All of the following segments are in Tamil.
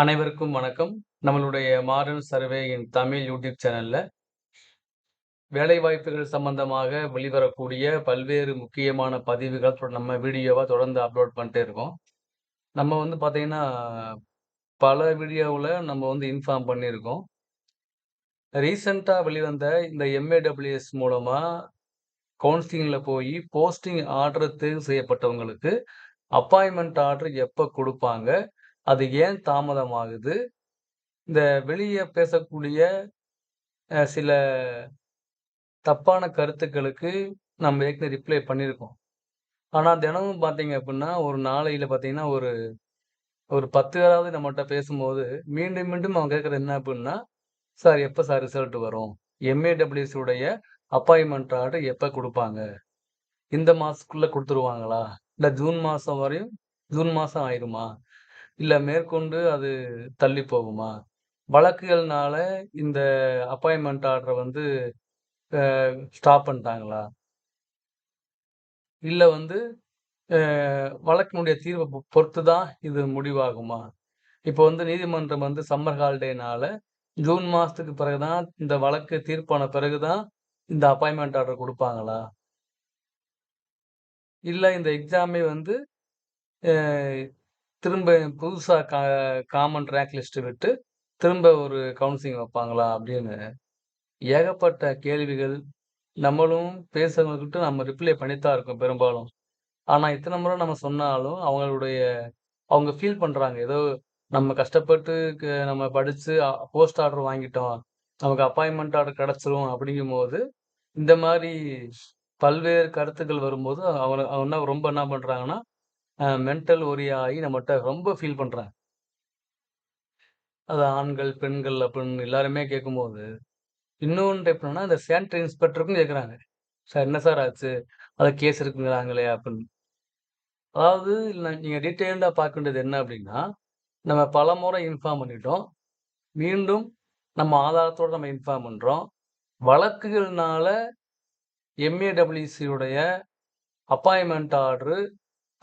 அனைவருக்கும் வணக்கம். நம்மளுடைய modern survey in Tamil YouTube சேனல்ல வேலைவாய்ப்புகள் சம்பந்தமாக வெளிவரக்கூடிய பல்வேறு முக்கியமான பதிவுகள் நம்ம வீடியோவை தொடர்ந்து அப்லோட் பண்ணிட்டே இருக்கோம். நம்ம வந்து பார்த்தீங்கன்னா, பல வீடியோவில் நம்ம வந்து இன்ஃபார்ம் பண்ணியிருக்கோம். ரீசண்டாக வெளிவந்த இந்த எம்.ஏ.டபிள்யூ.எஸ் மூலமாக கவுன்சிலிங்கில் போய் போஸ்டிங் ஆர்டர் தேர்வு செய்யப்பட்டவங்களுக்கு அப்பாயின்மெண்ட் ஆர்டர் எப்போ கொடுப்பாங்க அது ஏன் தாமதமாகுது? இந்த வெளியே பேசக்கூடிய சில தப்பான கருத்துக்களுக்கு நம்ம ஏற்கனவே ரிப்ளை பண்ணியிருக்கோம். ஆனால் தினமும் பார்த்தீங்க அப்படின்னா ஒரு நாளையில் பார்த்தீங்கன்னா, ஒரு ஒரு 10 பேராவது நம்மகிட்ட பேசும்போது, மீண்டும் மீண்டும் அவங்க கேட்குறது என்ன அப்படின்னா "சார் எப்போ சார் ரிசல்ட் வரும்? எம்.ஏ.டபிள்யூஎஸ் அப்பாயின்மெண்ட் ஆர்டர் எப்போ கொடுப்பாங்க இந்த மாதத்துக்குள்ளே கொடுத்துருவாங்களா இல்லை ஜூன் மாதம் வரையும் ஜூன் மாதம் ஆயிடுமா இல்லை மேற்கொண்டு அது தள்ளி போகுமா? வழக்குகள்னால இந்த அப்பாயின்மெண்ட் ஆர்டரை வந்து ஸ்டாப் பண்ணிட்டாங்களா?" இல்லை வந்து வழக்கினுடைய தீர்வை பொ பொறுத்து தான் இது முடிவாகுமா? இப்போ வந்து நீதிமன்றம் வந்து சம்மர் ஹாலிடேனால ஜூன் மாதத்துக்கு பிறகு தான் இந்த வழக்கு தீர்ப்பான பிறகு தான் இந்த அப்பாயின்மெண்ட் ஆர்டர் கொடுப்பாங்களா இல்லை இந்த எக்ஸாமே வந்து திரும்ப புதுசாக கா காமன் ரேங்க் லிஸ்ட் விட்டு திரும்ப ஒரு கவுன்சிலிங் வைப்பாங்களா? அப்படின்னு ஏகப்பட்ட கேள்விகள். நம்மளும் பேசுறவங்ககிட்ட நம்ம ரிப்ளை பண்ணித்தான் இருக்கோம் பெரும்பாலும். ஆனால் இத்தனை முறை நம்ம சொன்னாலும் அவங்களுடைய அவங்க ஃபீல் பண்ணுறாங்க ஏதோ நம்ம கஷ்டப்பட்டு க நம்ம படித்து போஸ்ட் ஆர்டர் வாங்கிட்டோம். நமக்கு அப்பாயின்மெண்ட் ஆர்டர் கிடைச்சிரும் அப்படிங்கும்போது, இந்த மாதிரி பல்வேறு கருத்துக்கள் வரும்போது அவங்க அவங்க என்ன ரொம்ப என்ன பண்ணுறாங்கன்னா மென்டல் ஒரி நம்மகிட்ட ரொம்ப ஃபீல் பண்ணுறாங்க அது ஆண்கள், பெண்கள் அப்படின்னு எல்லாருமே கேட்கும்போது, இன்னொன்று எப்படின்னா, இந்த சானிட்டரி இன்ஸ்பெக்டருக்கும் கேட்குறாங்க. "சார் என்ன சார் ஆச்சு? அதை கேஸ் இருக்குங்கிறாங்களே" அப்படின்னு. அதாவது இல்லை நீங்கள் டீட்டெயில்டாக பார்க்க வேண்டியது என்ன அப்படின்னா, நம்ம பலமுறை இன்ஃபார்ம் பண்ணிட்டோம். மீண்டும் நம்ம ஆதாரத்தோட நம்ம இன்ஃபார்ம் பண்ணுறோம் வழக்குகள்னால எம்ஏடபிள்யூசியுடைய அப்பாயின்மெண்ட் ஆர்டரு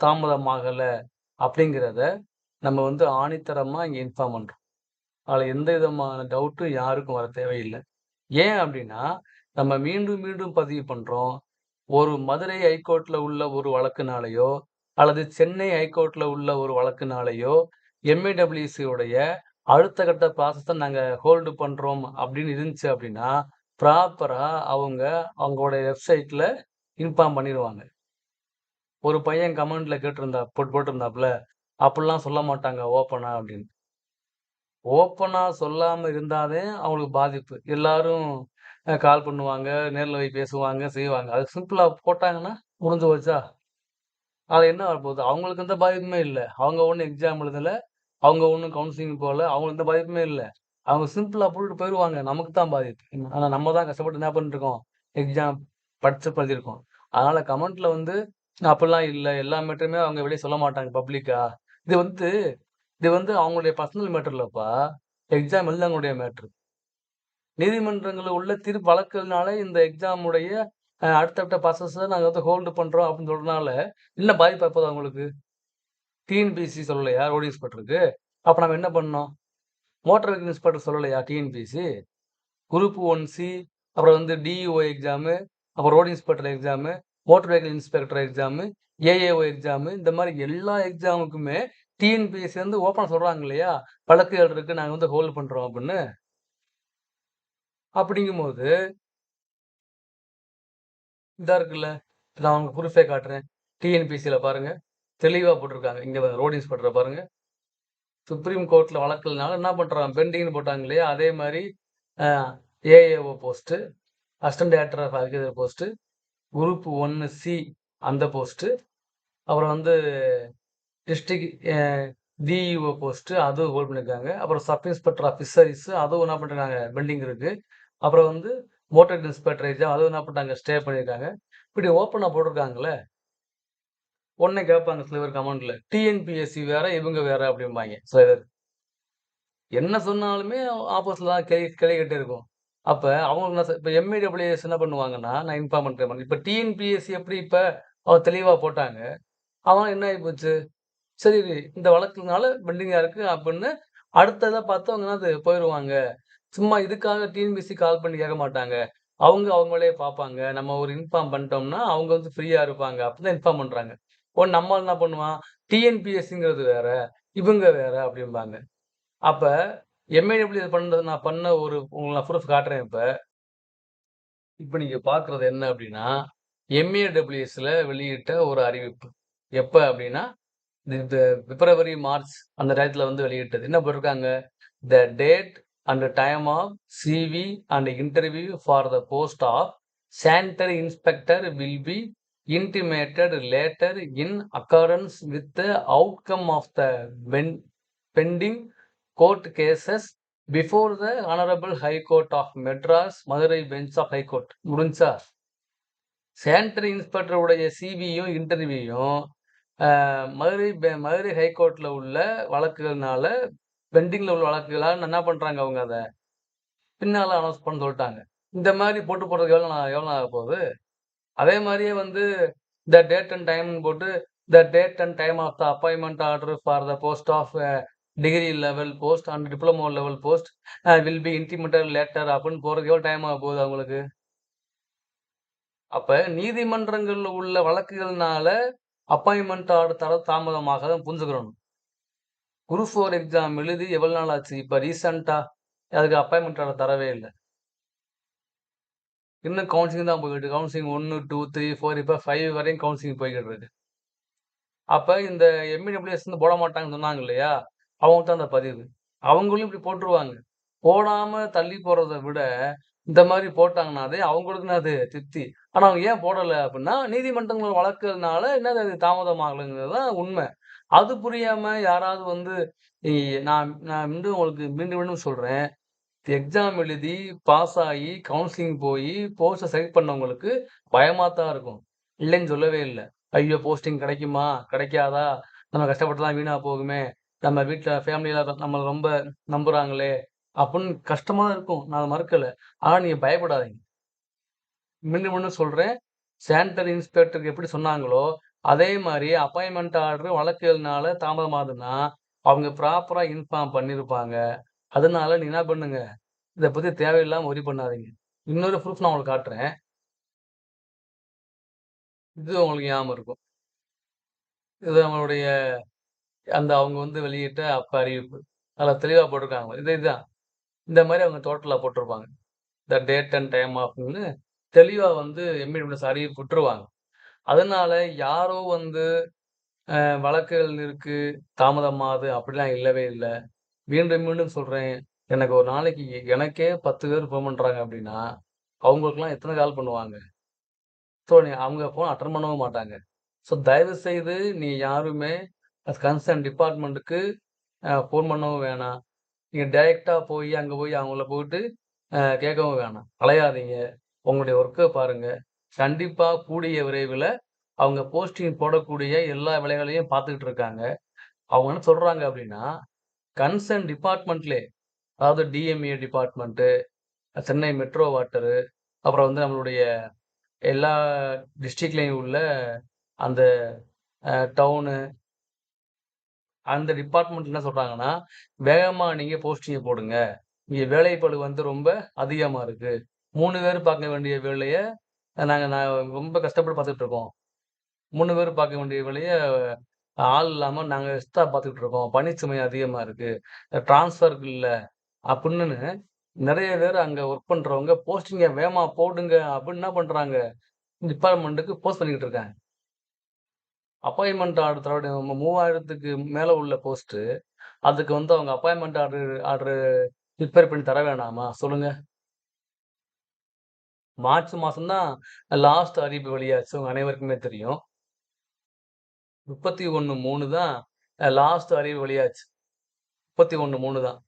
தாமதமாகலை அப்படிங்கிறத நம்ம வந்து ஆணித்தரமாக இங்கே இன்ஃபார்ம் பண்ணுறோம் அதில் எந்த விதமான டவுட்டும் யாருக்கும் வர தேவையில்லை. ஏன் அப்படின்னா, நம்ம மீண்டும் மீண்டும் பதிவு பண்ணுறோம் ஒரு மதுரை ஹைகோர்ட்டில் உள்ள ஒரு வழக்குனாலேயோ அல்லது சென்னை ஹைகோர்ட்டில் உள்ள ஒரு வழக்குனாலேயோ எம்ஏடபிள்யூசியோடைய அடுத்த கட்ட ப்ராசஸை நாங்கள் ஹோல்டு பண்ணுறோம் அப்படின்னு இருந்துச்சு அப்படின்னா, ப்ராப்பராக அவங்க அவங்களுடைய வெப்சைட்டில் இன்ஃபார்ம் பண்ணிடுவாங்க. ஒரு பையன் கமெண்ட்ல கேட்டிருந்தா போட்டு போட்டிருந்தாப்புல "அப்படிலாம் சொல்ல மாட்டாங்க ஓப்பனா" அப்படின்னு. ஓப்பனா சொல்லாம இருந்தாலே அவங்களுக்கு பாதிப்பு. எல்லாரும் கால் பண்ணுவாங்க, நேரில் போய் பேசுவாங்க, செய்வாங்க. அது சிம்பிளா போட்டாங்கன்னா முடிஞ்சு போச்சா? அது என்ன வரப்போகுது? அவங்களுக்கு எந்த பாதிப்புமே இல்லை அவங்க ஒன்றும் எக்ஸாம் எழுதல. அவங்க ஒன்றும் கவுன்சிலிங் போகல அவங்களுக்கு எந்த பாதிப்புமே இல்லை அவங்க சிம்பிளாக போட்டுட்டு போயிடுவாங்க நமக்கு தான் பாதிப்பு. ஆனால் நம்ம தான் கஷ்டப்பட்டு என்ன பண்ணிட்டுருக்கோம்? எக்ஸாம் படிச்சு எழுதியிருக்கோம். அதனால கமெண்ட்ல வந்து அப்படிலாம் இல்லை எல்லா மேட்டருமே அவங்க வெளியே சொல்ல மாட்டாங்க பப்ளிக்கா. இது வந்து இது வந்து அவங்களுடைய பர்சனல் மேட்டர் இல்லப்பா. எக்ஸாம் அவங்களுடைய மேட்ரு நீதிமன்றங்களில் உள்ள தீர்ப்பு வழக்குனால இந்த எக்ஸாமுடைய அடுத்தடுத்த ப்ராசஸ நாங்கள் வந்து ஹோல்டு பண்ணுறோம் அப்படின்னு சொல்றனால, என்ன பாதிப்பு எப்போது அவங்களுக்கு? டிஎன்பிஎஸ்சி சொல்லலையா ரோடு இன்ஸ்பெக்டருக்கு? அப்போ நம்ம என்ன பண்ணோம்? மோட்டார் வெஹிக்கிள் இன்ஸ்பெக்டர் சொல்லலையா டிஎன்பிஎஸ்சி? குரூப் ஒன் சி அப்புறம் வந்து டிஇஓ எக்ஸாமு, அப்புறம் road inspector exam, motor vehicle inspector exam, AAO exam இந்த மாதிரி எல்லா எக்ஸாமுக்குமே டிஎன்பிஎஸ்சி வந்து ஓப்பனாக சொல்கிறாங்க இல்லையா? வழக்குகள் இருக்குது நாங்கள் வந்து ஹோல்ட் பண்ணுறோம் அப்படின்னு. அப்படிங்கும்போது இதாக இருக்குல்ல. நான் உங்களுக்கு ப்ரூஃபே காட்டுறேன். டிஎன்பிஎஸ்சியில் பாருங்கள் தெளிவாக போட்டிருக்காங்க. இங்கே ரோடு இன்ஸ்பெக்டரை பாருங்கள் சுப்ரீம் கோர்ட்டில் வழக்குனால என்ன பண்ணுறாங்க பெண்டிங்னு போட்டாங்க இல்லையா? அதே மாதிரி AAO post, assistant director of agriculture post, group ஒன்று சி அந்த போஸ்ட்டு, அப்புறம் வந்து டிஸ்ட்ரிக் டிஇஓ போஸ்ட்டு அதுவும் ஹோல்ட் பண்ணியிருக்காங்க. அப்புறம் சப் இன்ஸ்பெக்டர் ஆஃப் அதுவும் என்ன பண்ணிருக்காங்க? பெண்டிங் இருக்குது அப்புறம் வந்து மோட்டர் இன்ஸ்பெக்டர் எக்ஸாம் அதுவும் என்ன பண்ணிட்டாங்க? ஸ்டே பண்ணியிருக்காங்க. இப்படி ஓப்பனாக போட்டிருக்காங்களே ஒன்றே கேட்பாங்க சில பேர் கமெண்ட்ல. டிஎன்பிஎஸ்சி வேற, இவங்க வேற அப்படிம்பாங்க சில பேர். என்ன சொன்னாலுமே ஆப்போசிட்ல தான் கிளை கிளை கேட்டே இருக்கும். அப்போ அவங்களுக்கு என்ன இப்போ எம்இடபிள்யூஎஸ் என்ன பண்ணுவாங்கன்னா, நான் இன்ஃபார்ம் பண்ணுறேன் இப்போ டிஎன்பிஎஸ்சி எப்படி இப்போ அவன் தெளிவாக போட்டாங்க. அவன் என்ன ஆகி போச்சு? சரி இந்த வழக்குனால பெண்டிங்காக இருக்கு அப்படின்னு அடுத்ததாக பார்த்து அவங்க என்னது போயிடுவாங்க சும்மா இதுக்காக டிஎன்பிஎஸ்சி கால் பண்ணி கேட்க மாட்டாங்க. அவங்க அவங்களே பார்ப்பாங்க. நம்ம ஒரு இன்ஃபார்ம் பண்ணிட்டோம்னா, அவங்க வந்து ஃப்ரீயாக இருப்பாங்க. அப்படிதான் இன்ஃபார்ம் பண்ணுறாங்க இப்போ நம்ம என்ன பண்ணுவான், டிஎன்பிஎஸ்சிங்கிறது வேற, இவங்க வேற அப்படிம்பாங்க. அப்போ எம்ஏடபிள்யூ இது பண்ணது நான் பண்ண ஒரு உங்களுக்கு நான் ப்ரூஃப் காட்டுறேன் இப்போ இப்போ நீங்கள் பார்க்குறது என்ன அப்படின்னா, எம்ஏடபிள்யூஎஸில் வெளியிட்ட ஒரு அறிவிப்பு. எப்போ அப்படின்னா, இந்த பிப்ரவரி, மார்ச் அந்த டயத்தில் வந்து வெளியிட்டது. என்ன போட்டிருக்காங்க? "The date and time of CV and interview for the post of sanitary inspector will be intimated later in accordance with the outcome of the pen pending court cases before the honourable high court of Madras, Madurai bench of high court." முடிஞ்சுச்சா? Sanitary inspector உடைய இன்டர்வியூயும் மதுரை பெ மதுரை ஹைகோர்ட்டில் உள்ள வழக்குகள்னால பெண்டிங்கில் உள்ள வழக்குகளால் என்ன பண்ணுறாங்க அவங்க அதை பின்னால் அனௌன்ஸ் பண்ண சொல்லிட்டாங்க இந்த மாதிரி போட்டு போடுறதுக்கு எவ்வளோ நான் எவ்வளோ ஆக போகுது அதே மாதிரியே வந்து த டேட் அண்ட் டைம்னு போட்டு, the date and time of the appointment order for the post of degree level post and diploma level post will be intimated later அப்படின்னு போகிறதுக்கு எவ்வளோ டைம் ஆகப்போகுது அவங்களுக்கு? அப்போ நீதிமன்றங்களில் உள்ள வழக்குகள்னால அப்பாயின்மெண்ட் ஆர்டர் தர தாமதமாக தான் புரிஞ்சுக்கிறணும். குரூப் ஃபோர் எக்ஸாம் எழுதி எவ்வளோ நாள் ஆச்சு? இப்போ ரீசண்டாக அதுக்கு அப்பாயின்மெண்ட் ஆர்டர் தரவே இல்லை இன்னும் கவுன்சிலிங் தான் போய்கிட்டு கவுன்சிலிங் ஒன்று டூ த்ரீ ஃபோர் இப்போ ஃபைவ் வரையும் கவுன்சிலிங் போய்கிட்டு இருக்கு. அப்போ இந்த எம்இடபிள்யூஎஸ் வந்து போட மாட்டாங்கன்னு சொன்னாங்க இல்லையா? அவங்களுக்கு தான் அந்த பதிவு. அவங்களும் இப்படி போட்டுருவாங்க. போடாம தள்ளி போறதை விட, இந்த மாரி போட்டாங்கன்னாதே அவங்களுக்கு அது திருப்தி. ஆனா அவங்க ஏன் போடலை அப்படின்னா, நீதிமன்றங்கள் வழக்குகள்னால என்னது அது தாமதமாகலைங்கிறது தான் உண்மை. அது புரியாம யாராவது வந்து நான் நான் வந்து உங்களுக்கு மீண்டும் மீண்டும் சொல்றேன். எக்ஸாம் எழுதி, பாஸ் ஆகி, கவுன்சிலிங் போய் போஸ்டை செலக்ட் பண்ணவங்களுக்கு பயமாக தான் இருக்கும். இல்லைன்னு சொல்லவே இல்லை ஐயோ! போஸ்டிங் கிடைக்குமா? கிடைக்காதா? நம்ம கஷ்டப்பட்டதெல்லாம் வீணா போகுமே! நம்ம வீட்டில் ஃபேமிலியில் நம்மளை ரொம்ப நம்புறாங்களே! அப்படின்னு கஷ்டமா தான் இருக்கும். நான் அதை மறக்கலை ஆனா நீங்க பயப்படாதீங்க. மீண்டும் மீண்டும் சொல்றேன். சானிட்டரி இன்ஸ்பெக்டருக்கு எப்படி சொன்னாங்களோ, அதே மாதிரி அப்பாயின்மெண்ட் ஆர்டர் வழக்குகள்னால தாமதமாகுதுன்னா, அவங்க ப்ராப்பரா இன்ஃபார்ம் பண்ணியிருப்பாங்க. அதனால நீ என்ன பண்ணுங்க, இதை பத்தி தேவையில்லாம ஒரி பண்ணாதீங்க. இன்னொரு ப்ரூஃப் நான் உங்களுக்கு காட்டுறேன். இது உங்களுக்கு ஞாபகம் இருக்கும். இது அவங்களுடைய அந்த அவங்க வந்து வெளியிட்ட அப்ப அறிவிப்பு. நல்லா தெளிவா போட்டிருக்காங்க. இது இதுதான். இந்த மாதிரி அவங்க டோட்டலா போட்டிருப்பாங்க. த டேட் அண்ட் டைம் ஆஃப்னு தெளிவா வந்து எம்இடபிள்யூஎஸ் அறிவிப்பு விட்டுருவாங்க. அதனால யாரோ வந்து வழக்குகள் இருக்கு, தாமதமாகுது அப்படிலாம் இல்லவே இல்லை மீண்டும் மீண்டும் சொல்றேன். எனக்கு ஒரு நாளைக்கு எனக்கே 10 பேர் ஃபோன் பண்ணுறாங்க அப்படின்னா, அவங்களுக்குலாம் எத்தனை கால் பண்ணுவாங்க? ஸோ நீ அவங்க ஃபோன் அட்டன் பண்ணவும் மாட்டாங்க. ஸோ தயவு செய்து நீ யாருமே கன்சர்ன் டிபார்ட்மெண்ட்டுக்கு ஃபோன் பண்ணவும் வேணாம். நீங்கள் டைரெக்டாக போய் அங்கே போய் அவங்கள போயிட்டு கேட்கவும் வேணாம். அலையாதீங்க. உங்களுடைய ஒர்க்கை பாருங்கள் கண்டிப்பாக கூடிய விரைவில் அவங்க போஸ்டிங் போடக்கூடிய எல்லா வேலைகளையும் பார்த்துக்கிட்டு இருக்காங்க. அவங்க என்ன சொல்கிறாங்க அப்படின்னா, கன்சர்ன் டிபார்ட்மெண்ட்லே அதாவது DMA department Chennai metro water, அப்புறம் வந்து நம்மளுடைய எல்லா டிஸ்ட்ரிக்ட்லேயும் உள்ள அந்த டவுனு அந்த டிபார்ட்மெண்ட் என்ன சொல்கிறாங்கன்னா வேகமாக நீங்கள் போஸ்டிங்கை போடுங்க. இங்கே வேலைப்பளு வந்து ரொம்ப அதிகமாக இருக்கு. மூணு பேர் பார்க்க வேண்டிய வேலையை நாங்கள் நான் ரொம்ப கஷ்டப்பட்டு பார்த்துட்டு இருக்கோம். மூணு பேர் பார்க்க வேண்டிய வேலையை ஆள் இல்லாமல் நாங்கள் எக்ஸ்ட்ரா பார்த்துக்கிட்டு இருக்கோம். பணிச்சுமை அதிகமாக இருக்கு. ட்ரான்ஸ்ஃபர் இல்லை அப்படின்னு நிறைய பேர் அங்கே ஒர்க் பண்றவங்க போஸ்டிங்கை வேகமாக போடுங்க அப்படின்னு என்ன பண்றாங்க, டிபார்ட்மெண்ட்டுக்கு போஸ்ட் பண்ணிக்கிட்டு இருக்காங்க. அப்பாயின்மெண்ட் ஆர்டர் தர 3000க்கு மேல உள்ள போஸ்ட்டு, அதுக்கு வந்து அவங்க அப்பாயின்மெண்ட் ஆர்டர் ஆர்டர் ப்ரிப்பேர் பண்ணி தர வேணாமா? சொல்லுங்க. மார்ச் மாசம் தான் லாஸ்ட் அறிவிப்பு வெளியாச்சு. உங்கள் அனைவருக்குமே தெரியும். 31/3 தான் லாஸ்ட் அறிவு வெளியாச்சு. 31/3 தான்.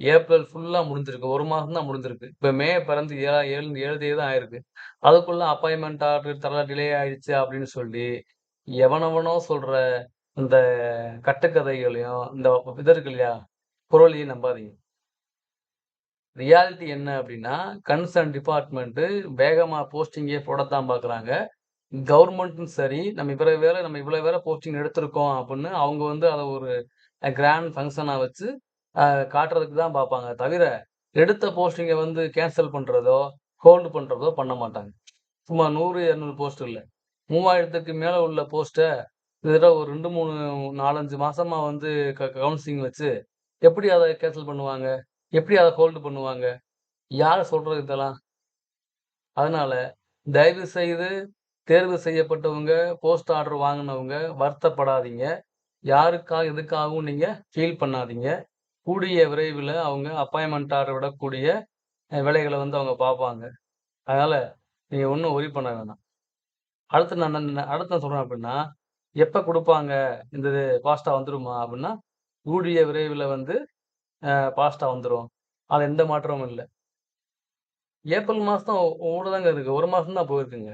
ஏப்ரல் ஃபுல்லா முடிஞ்சிருக்கு. ஒரு மாசம் தான் முடிஞ்சிருக்கு. இப்ப மே பிறந்து 7 7 7 தேதி தான் ஆயிருக்கு. அதுக்குள்ள அப்பாயின்மெண்ட் ஆர்டர் தர டிலே ஆயிடுச்சு அப்படின்னு சொல்லி, எவனெவனோ சொல்ற இந்த கட்டுக்கதைகளையும், இந்த இது இருக்கு இல்லையா? புரளியும் நம்பாதீங்க. ரியாலிட்டி என்ன அப்படின்னா, கன்சர்ன் டிபார்ட்மெண்ட்டு வேகமாக போஸ்டிங்கே போடத்தான் பார்க்குறாங்க. கவர்மெண்ட்டும் சரி, நம்ம இவ்வளவு பேர நம்ம இவ்வளவு பேர போஸ்டிங் எடுத்திருக்கோம் அப்படின்னு அவங்க வந்து அதை ஒரு கிராண்ட் ஃபங்க்ஷனாக வச்சு காட்டுறதுக்கு தான் பார்ப்பாங்க தவிர, எடுத்த போஸ்டிங்கை வந்து கேன்சல் பண்ணுறதோ ஹோல்டு பண்ணுறதோ பண்ண மாட்டாங்க. சும்மா நூறு இரநூறு போஸ்ட் இல்லை 3000க்கு மேல உள்ள போஸ்ட்டை கிட்டத்தட்ட ஒரு 2, 3, 4, 5 மாசமா வந்து க கவுன்சிலிங் வச்சு, எப்படி அதை கேன்சல் பண்ணுவாங்க? எப்படி அதை ஹோல்டு பண்ணுவாங்க? யார் சொல்றது இதெல்லாம்? அதனால, தயவு செய்து தேர்வு செய்யப்பட்டவங்க, போஸ்ட் ஆர்டர் வாங்கினவங்க வருத்தப்படாதீங்க. யாருக்காக எதுக்காகவும் நீங்கள் ஃபீல் பண்ணாதீங்க. கூடிய விரைவில் அவங்க அப்பாயின்மெண்ட் ஆர்டர் விடக்கூடிய வேலைகளை வந்து அவங்க பார்ப்பாங்க. அதனால் நீங்கள் ஒன்றும் ஒரி பண்ண வேணாம். அடுத்து நான் நான் அடுத்து நான் சொல்கிறேன் அப்படின்னா எப்போ கொடுப்பாங்க இந்த இது ஃபாஸ்ட்டா வந்துருமா? அப்படின்னா கூடிய விரைவில் வந்து பாஸ்டா வந்துடும் வந்துரும். எந்த மாற்றமும் இல்லை ஏப்ரல் மாதம் தான் ஓட தாங்க இருக்கு. 1 மாசம் தான் போயிருக்குங்க.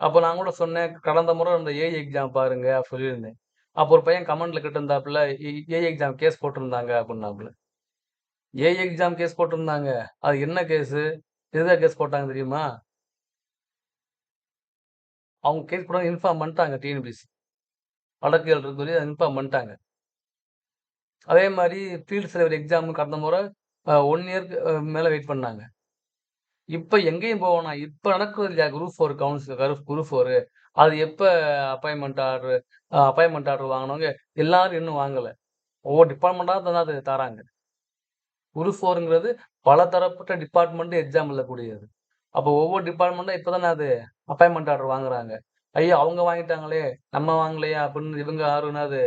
அப்போ நான் கூட சொன்னேன், கடந்த முறை அந்த ஏஐ எக்ஸாம் பாருங்க அப்டி சொல்லியிருந்தேன். அப்போ ஒரு பையன் கமெண்ட்ல கேட்டிருந்தாப்புல, ஏ ஏஐ எக்ஸாம் கேஸ் போட்டிருந்தாங்க அப்படின்னாப்புல ஏஐ எக்ஸாம் கேஸ் போட்டிருந்தாங்க. அது என்ன கேஸு? எதுதான் கேஸ் போட்டாங்க தெரியுமா? அவங்க கேஸ் போடாம இன்ஃபார்ம் பண்ணிட்டாங்க டிஎன்பிஎஸ்சி. வழக்குகள் இருக்குன்னு அதை இன்ஃபார்ம் பண்ணிட்டாங்க. அதே மாதிரி ஃபீல்டு சர்வேயர் எக்ஸாம் கடந்த முறை ஒன் இயர்க்கு மேலே வெயிட் பண்ணாங்க. இப்போ எங்கேயும் போவோம்னா இப்போ நடக்குது இல்லையா group four council group group four அது எப்போ அப்பாயின்மெண்ட் ஆர்டர் அப்பாயின்மெண்ட் ஆர்டர் வாங்கினவங்க எல்லாரும் இன்னும் வாங்கலை ஒவ்வொரு டிபார்ட்மெண்ட்டாக தான் அது தராங்க. குரூப் ஃபோருங்கிறது பல தரப்பட்ட டிபார்ட்மெண்ட்டு எக்ஸாம் எழுதக்கூடியது. அப்போ ஒவ்வொரு டிபார்ட்மெண்ட்டும் இப்போ தானே அது அப்பாயின்மெண்ட் ஆர்டர் வாங்குறாங்க. ஐயோ! அவங்க வாங்கிட்டாங்களே! நம்ம வாங்கலையா? அப்படின்னு இவங்க யாரும் அது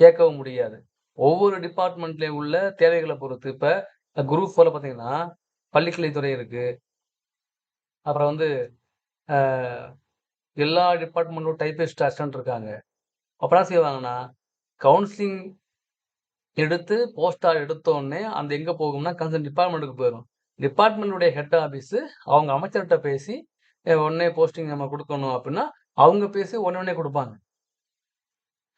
கேட்கவும் முடியாது. ஒவ்வொரு டிபார்ட்மெண்ட்லேயும் உள்ள தேவைகளை பொறுத்து. இப்போ குரூப் ஃபோரில் பார்த்தீங்கன்னா, பள்ளிக்கலைத்துறை இருக்கு. அப்புறம் வந்து எல்லா டிபார்ட்மெண்ட்டும் டைப்பிஸ்ட் அசிஸ்டன்ட் இருக்காங்க. அப்புறம் என்ன செய்வாங்கன்னா, கவுன்சிலிங் எடுத்து போஸ்டார் எடுத்தோடனே அந்த எங்கே போகும்னா கன்சர்ன் டிபார்ட்மெண்ட்டுக்கு போயிடும் டிபார்ட்மெண்ட்டுடைய ஹெட் ஆஃபீஸு அவங்க அமைச்சர்கிட்ட பேசி, உடனே போஸ்டிங் நம்ம குடுக்கணும் அப்படின்னா அவங்க பேசி உடனே உடனே குடுப்பாங்க.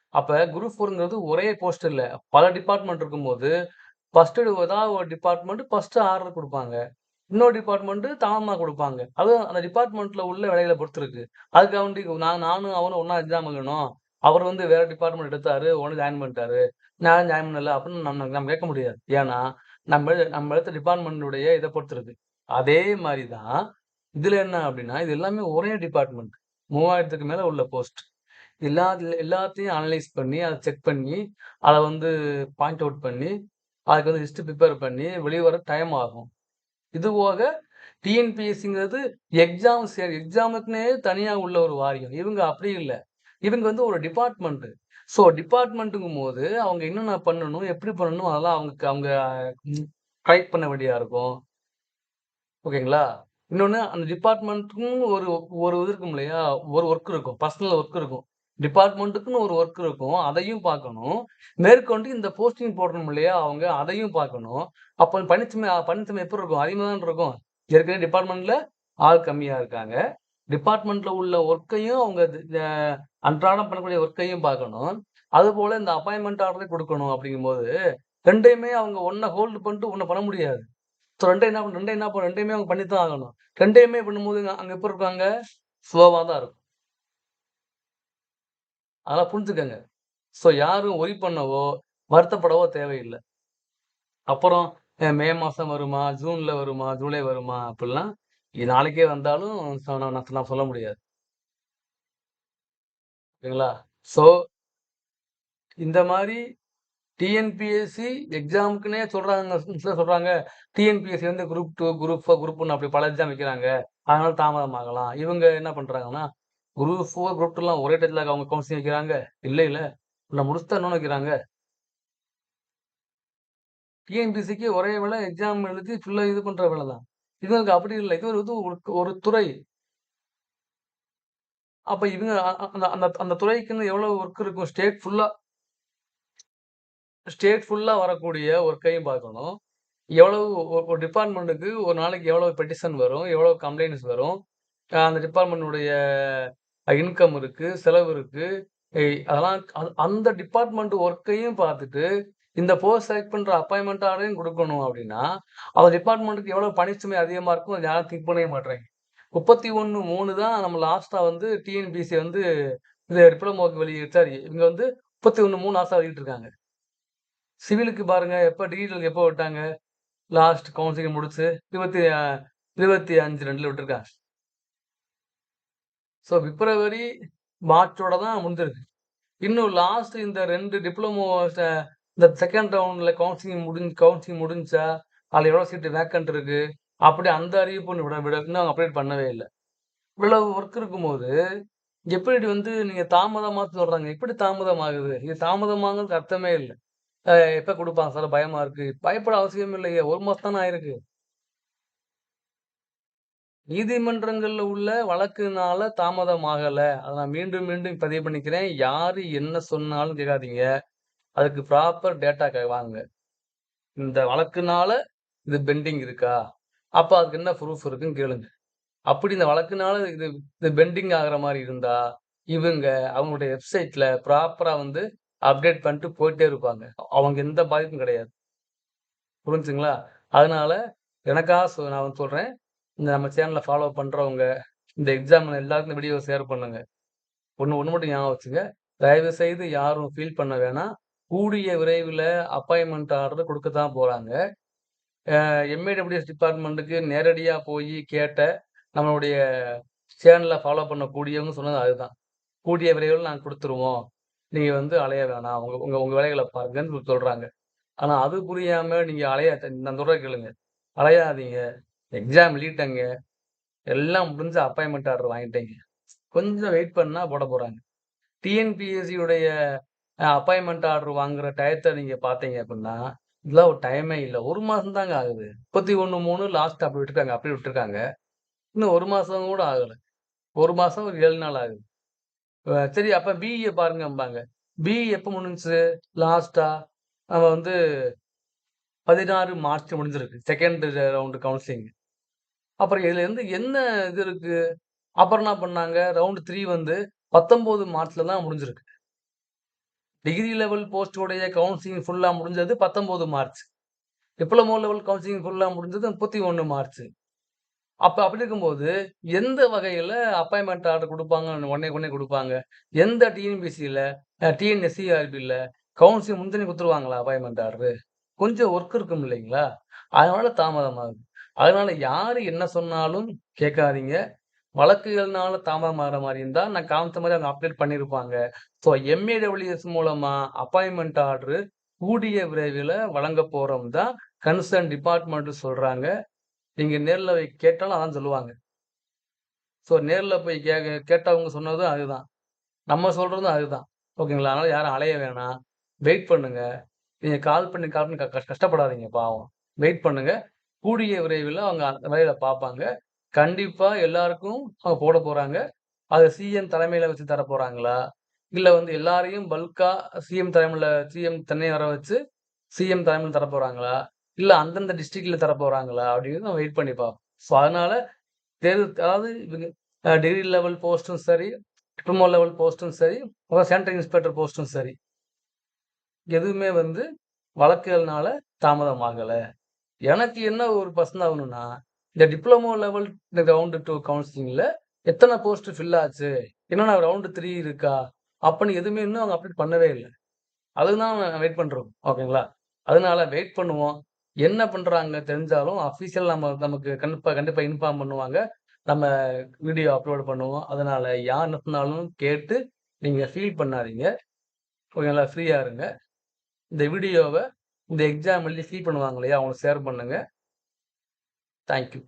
அப்ப குரூப் ஃபோருங்கிறது ஒரே போஸ்ட் இல்ல. பல டிபார்ட்மெண்ட் இருக்கும்போது, ஃபஸ்ட்டு ஏதாவது ஒரு டிபார்ட்மென்ட் ஃபஸ்ட்டு ஆர்டர் கொடுப்பாங்க இன்னொரு டிபார்ட்மெண்ட்டு தாமதமா கொடுப்பாங்க அதுவும் அந்த டிபார்ட்மெண்ட்டில் உள்ள வேலைகளை பொறுத்து இருக்கு. அதுக்காண்டி நான் நானும் அவனும் ஒன்றா எக்ஸாம் எழுதணும். அவர் வந்து வேற டிபார்ட்மெண்ட் எடுத்தாரு. ஒன்று ஜாயின் பண்ணிட்டாரு. நான் ஜாயின் பண்ணல அப்படின்னு நம்ம நம்ம கேட்க முடியாது. ஏன்னா, நம்ம நம்ம எடுத்த டிபார்ட்மெண்ட்டுடைய இதை பொறுத்து அதே மாதிரி தான் இதில் என்ன அப்படின்னா இது எல்லாமே ஒரே டிபார்ட்மெண்ட் மூவாயிரத்துக்கு மேலே உள்ள போஸ்ட். எல்லா எல்லாத்தையும் அனலைஸ் பண்ணி, அதை செக் பண்ணி, அதை வந்து பாயிண்ட் அவுட் பண்ணி, அதுக்கு வந்து லிஸ்ட் ப்ரிப்பேர் பண்ணி வெளியே வர டைம் ஆகும். இது போக டிஎன்பிஎஸ்சிங்கிறது எக்ஸாம் எக்ஸாமுக்குன்னே தனியாக உள்ள ஒரு வாரியம். இவங்க அப்படி இல்லை இவங்க வந்து ஒரு டிபார்ட்மெண்ட்டு ஸோ டிபார்ட்மெண்ட்டுங்கும் போது அவங்க என்னென்ன பண்ணணும்? எப்படி பண்ணணும்? அதெல்லாம் அவங்க அவங்க கலெக்ட் பண்ண வேண்டியதாக இருக்கும். ஓகேங்களா? இன்னொன்னு அந்த டிபார்ட்மெண்ட்டுக்கும் ஒரு ஒரு இது இருக்கும் இல்லையா? ஒரு ஒர்க் இருக்கும். பர்சனல் ஒர்க் இருக்கும். டிபார்ட்மெண்ட்டுக்குன்னு ஒரு ஒர்க் இருக்கும். அதையும் பார்க்கணும். மேற்கொண்டு இந்த போஸ்டிங் போடணும் இல்லையா? அவங்க அதையும் பார்க்கணும். அப்போ பணிச்சுமை பணிச்சுமை எப்படி இருக்கும்? அதிகமாக தான் இருக்கும். ஏற்கனவே டிபார்ட்மெண்ட்டில் ஆள் கம்மியாக இருக்காங்க. டிபார்ட்மெண்ட்ல உள்ள ஒர்க்கையும் அவங்க அன்றாடம் பண்ணக்கூடிய ஒர்க்கையும் பார்க்கணும். அது போல இந்த அப்பாயின்மெண்ட் ஆர்டரே கொடுக்கணும் அப்படிங்கும்போது ரெண்டையுமே அவங்க ஒண்ண ஹோல்டு பண்ணிட்டு ஒண்ண பண்ண முடியாது. ஸோ ரெண்டே என்ன ரெண்டே என்ன ரெண்டையுமே அவங்க பண்ணி தான் ஆகணும். ரெண்டையுமே பண்ணும்போது அங்க எப்போ இருக்காங்க ஸ்லோவா தான் இருக்கும். அதெல்லாம் புரிஞ்சுக்கங்க. ஸோ யாரும் ஒரி பண்ணவோ, வருத்தப்படவோ தேவையில்லை அப்புறம் மே மாசம் வருமா? ஜூன்ல வருமா? ஜூலை வருமா? அப்படிலாம் இது நாளைக்கே வந்தாலும் நான் சொல்ல முடியாது. ஓகேங்களா? ஸோ இந்த மாதிரி டிஎன்பிஎஸ்சி எக்ஸாமுக்குன்னே சொல்றாங்க சொல்கிறாங்க சொல்றாங்க. டிஎன்பிஎஸ்சி வந்து group two group four group ஒன்று அப்படி பல எக்ஸாம் வைக்கிறாங்க. அதனால தாமதமாகலாம். இவங்க என்ன பண்றாங்கன்னா, குரூப் ஃபோர் குரூப் டூலாம் ஒரே டயத்துல அவங்க கவுன்சிலிங் வைக்கிறாங்க. இல்லை இல்லை முடிச்சுட்டு தான் இன்னொன்னு வைக்கிறாங்க. டிஎன்பிஎஸ்சிக்கு ஒரே வேலை எக்ஸாம் எழுதி ஃபுல்லாக இது பண்ற வேலை தான். இவங்களுக்கு அப்படி இல்லை இது ஒரு ஒரு ஒரு துறை. அப்ப இவங்க அந்த அந்த அந்த துறைக்குன்னு எவ்வளவு ஒர்க் இருக்கும்? ஸ்டேட் ஃபுல்லா ஸ்டேட் ஃபுல்லா வரக்கூடிய ஒர்க்கையும் பார்க்கணும். எவ்வளவு ஒரு டிபார்ட்மெண்ட்டுக்கு ஒரு நாளைக்கு எவ்வளவு பெட்டிஷன் வரும்? எவ்வளவு கம்ப்ளைண்ட்ஸ் வரும்? அந்த டிபார்ட்மெண்ட்டுடைய இன்கம் இருக்கு, செலவு இருக்கு. அதெல்லாம் அந்த டிபார்ட்மெண்ட் ஒர்க்கையும் பார்த்துட்டு, இந்த போஸ்ட் செலக்ட் பண்ணுற அப்பாயின்மெண்ட் ஆர்டரையும் கொடுக்கணும் அப்படின்னா அவர் டிபார்ட்மெண்ட்டுக்கு எவ்வளோ பணிச்சுமை அதிகமாக இருக்கும்? அது யாரும் திங்க் பண்ணவே மாட்றாங்க. 31/3 தான் நம்ம லாஸ்ட்டாக வந்து டிஎன்பிஎஸ்சி வந்து இது டிப்ளமோக்கு வெளியிட்டார் இவங்க வந்து 31/3 லாஸ்ட்டா வெளியிட்டிருக்காங்க சிவிலுக்கு பாருங்கள் எப்போ டிகிரிகளுக்கு எப்போ விட்டாங்க லாஸ்ட் கவுன்சிலிங் முடிச்சு இருபத்தி இருபத்தி அஞ்சு ரெண்டில் விட்டுருக்காங்க ஸோ பிப்ரவரி மார்ச்சோட தான் முடிஞ்சிருக்கு இன்னும் லாஸ்ட் இந்த ரெண்டு டிப்ளமோ இந்த செகண்ட் ரவுண்டில் கவுன்சிலிங் முடிஞ்சு கவுன்சிலிங் முடிஞ்சா அதில் எவ்வளோ சீட்டு வேக்கண்ட் இருக்கு? அப்படி அந்த அறிவிப்பு விட விட இன்னும் அவங்க அப்டேட் பண்ணவே இல்லை. இவ்வளவு ஒர்க் இருக்கும்போது எப்படி வந்து நீங்கள் தாமதமாக சொல்கிறாங்க எப்படி தாமதம் ஆகுது இது தாமதமாகிறது அர்த்தமே இல்லை. எப்போ கொடுப்பாங்க? சார் பயமா இருக்கு. பயப்பட அவசியம் இல்லையே. ஒரு மாதம் தானே ஆயிருக்கு. நீதிமன்றங்கள்ல உள்ள வழக்குனால தாமதம் ஆகல அதை நான் மீண்டும் மீண்டும் பதிவு பண்ணிக்கிறேன். யாரு என்ன சொன்னாலும் கேட்காதீங்க. அதுக்கு ப்ராப்பர் டேட்டா வாங்க இந்த வழக்குனால இது பெண்டிங் இருக்கா? அப்போ அதுக்கு என்ன ப்ரூஃப் இருக்குன்னு கேளுங்க. அப்படி இந்த வழக்குனால இது இது பெண்டிங் ஆகிற மாதிரி இருந்தா இவங்க அவங்களுடைய வெப்சைட்ல ப்ராப்பரா வந்து அப்டேட் பண்ணிட்டு போயிட்டே இருப்பாங்க. அவங்க எந்த பாதிப்பும் கிடையாது. புரிஞ்சுங்களா? அதனால எனக்காக நான் வந்து சொல்றேன். இந்த நம்ம சேனலை ஃபாலோ பண்றவங்க இந்த எக்ஸாம் எல்லாருக்கும் வீடியோ ஷேர் பண்ணுங்க. ஒன்று ஒன்று மட்டும் ஞாபகம் வச்சுங்க. தயவு செய்து யாரும் ஃபீல் பண்ண வேணாம். கூடிய விரைவில் அப்பாயின்மெண்ட் ஆர்டர் கொடுக்க தான் போகிறாங்க எம்ஏடபிள்யூஎஸ் டிபார்ட்மெண்ட்டுக்கு நேரடியாக போய் கேட்ட நம்மளுடைய சேனலை ஃபாலோ பண்ணக்கூடியவங்க சொன்னது அதுதான். கூடிய விரைவில் நாங்கள் கொடுத்துருவோம். நீங்கள் வந்து அலைய வேணாம். உங்கள் உங்கள் உங்கள் வேலைகளை பாருங்கன்னு சொல்கிறாங்க ஆனால் அது புரியாமல் நீங்கள் அலைய நான் சொல்கிற கேளுங்க. அலையாதீங்க. எக்ஸாம் எழுதிட்டங்க. எல்லாம் முடிஞ்சு அப்பாயின்மெண்ட் ஆர்டர் வாங்கிட்டேங்க. கொஞ்சம் வெயிட் பண்ணால் போட போகிறாங்க டிஎன்பிஎஸ்சியுடைய அப்பாயின்மெண்ட் ஆர்டர் வாங்குற டயத்தை நீங்கள் பார்த்தீங்க அப்படின்னா இதெல்லாம் ஒரு டைமே இல்லை. ஒரு மாதம் தாங்க ஆகுது. முப்பத்தி ஒன்று மூணு லாஸ்ட் அப்படி விட்டுருக்காங்க. அப்படி விட்டுருக்காங்க. இன்னும் ஒரு மாதம் கூட ஆகலை. ஒரு மாதம் ஒரு ஏழு நாள் ஆகுது. சரி அப்போ பிஇ பாருங்கம்பாங்க. பிஇ எப்போ முடிஞ்சுச்சு? லாஸ்டா நம்ம வந்து பதினாறு மார்ச் முடிஞ்சிருக்கு. செகண்ட் ரவுண்டு கவுன்சிலிங் அப்புறம் இதுல இருந்து என்ன இது இருக்கு? அப்புறம் என்ன பண்ணாங்க? ரவுண்டு த்ரீ வந்து பத்தொம்போது மார்ச்ல தான் முடிஞ்சிருக்கு. டிகிரி லெவல் போஸ்டோடைய கவுன்சிலிங் ஃபுல்லாக முடிஞ்சது பத்தொம்போது மார்ச் டிப்ளமோ லெவல் கவுன்சிலிங் ஃபுல்லாக முடிஞ்சது முப்பத்தி ஒன்று மார்ச் அப்போ அப்படி இருக்கும்போது எந்த வகையில் அப்பாயின்மெண்ட் ஆர்டர் கொடுப்பாங்க உடனே உடனே கொடுப்பாங்க. எந்த டிஎன்பிசியில் டிஎன்எஸ்சிஆர்பியில் கவுன்சிலிங் முந்தினி கொடுத்துருவாங்களா அப்பாயின்மெண்ட் ஆர்டர் கொஞ்சம் ஒர்க் இருக்கும் இல்லைங்களா? அதனால தாமதமாகுது. அதனால யார் என்ன சொன்னாலும் கேட்காதீங்க. வழக்குகள்னால தாமதமாகிற மாதிரி இருந்தால் நான் காமிச்ச மாதிரி அவங்க அப்டேட் பண்ணியிருப்பாங்க ஸோ எம்ஏடபிள்யூஎஸ் மூலமாக அப்பாயின்மெண்ட் ஆர்டரு கூடிய விரைவில் வழங்க போகிறோம் தான் கன்சர்ன் டிபார்ட்மெண்ட் சொல்கிறாங்க நீங்கள் நேரில் போய் கேட்டாலும் அதான் சொல்லுவாங்க. ஸோ நேரில் போய் கே கேட்டவங்க சொன்னதும் அதுதான். நம்ம சொல்கிறதும் அதுதான். ஓகேங்களா? அதனால் யாரும் அலைய வேணாம். வெயிட் பண்ணுங்கள் நீங்கள் கால் பண்ணி கால் பண்ணி கஷ்டப்படாதீங்க பாவம். வெயிட் பண்ணுங்கள் கூடிய விரைவில் அவங்க அந்த வேலையில பார்ப்பாங்க. கண்டிப்பாக எல்லாருக்கும் அவங்க போட போகிறாங்க அதை சிஎம் தலைமையில் வச்சு தர போகிறாங்களா இல்லை வந்து எல்லாரையும் பல்காக சிஎம் தலைமையில் சிஎம் தன்னை வர வச்சு சிஎம் தலைமையில் தர போகிறாங்களா இல்லை அந்தந்த டிஸ்ட்ரிக்டில் தர போகிறாங்களா அப்படின்னு வெயிட் பண்ணி பார்ப்போம் ஸோ அதனால் தேர்வு அதாவது இவங்க டிகிரி லெவல் போஸ்ட்டும் சரி டிப்ளமோ லெவல் போஸ்ட்டும் சரி சென்ட்ரல் இன்ஸ்பெக்டர் போஸ்ட்டும் சரி. எதுவுமே வந்து வழக்குகள்னால தாமதம் ஆகலை எனக்கு என்ன ஒரு பர்சன் ஆகணும்னா இந்த டிப்ளமோ லெவல் இந்த ரவுண்டு டூ கவுன்சிலிங்கில் எத்தனை போஸ்ட் ஃபில் ஆச்சு? என்னென்ன ரவுண்டு த்ரீ இருக்கா? அப்படின்னு எதுவுமே இன்னும் அவங்க அப்டேட் பண்ணவே இல்லை. அதுதான் வெயிட் பண்ணுறோம் ஓகேங்களா அதனால வெயிட் பண்ணுவோம். என்ன பண்ணுறாங்க தெரிஞ்சாலும் அஃபீஷியல் நம்ம நமக்கு கண்டிப்பாக கண்டிப்பாக இன்ஃபார்ம் பண்ணுவாங்க. நம்ம வீடியோ அப்லோட் பண்ணுவோம். அதனால் யார் நடத்தினாலும் கேட்டு நீங்கள் ஃபீல் பண்ணாதீங்க. ஓகேங்களா ஃப்ரீயாக இருங்க. இந்த வீடியோவை இந்த எக்ஸாம் எழுதி ஃபீல் பண்ணுவாங்க இல்லையா? அவங்களுக்கு ஷேர் பண்ணுங்கள் பண்ணுங்க தேங்க்யூ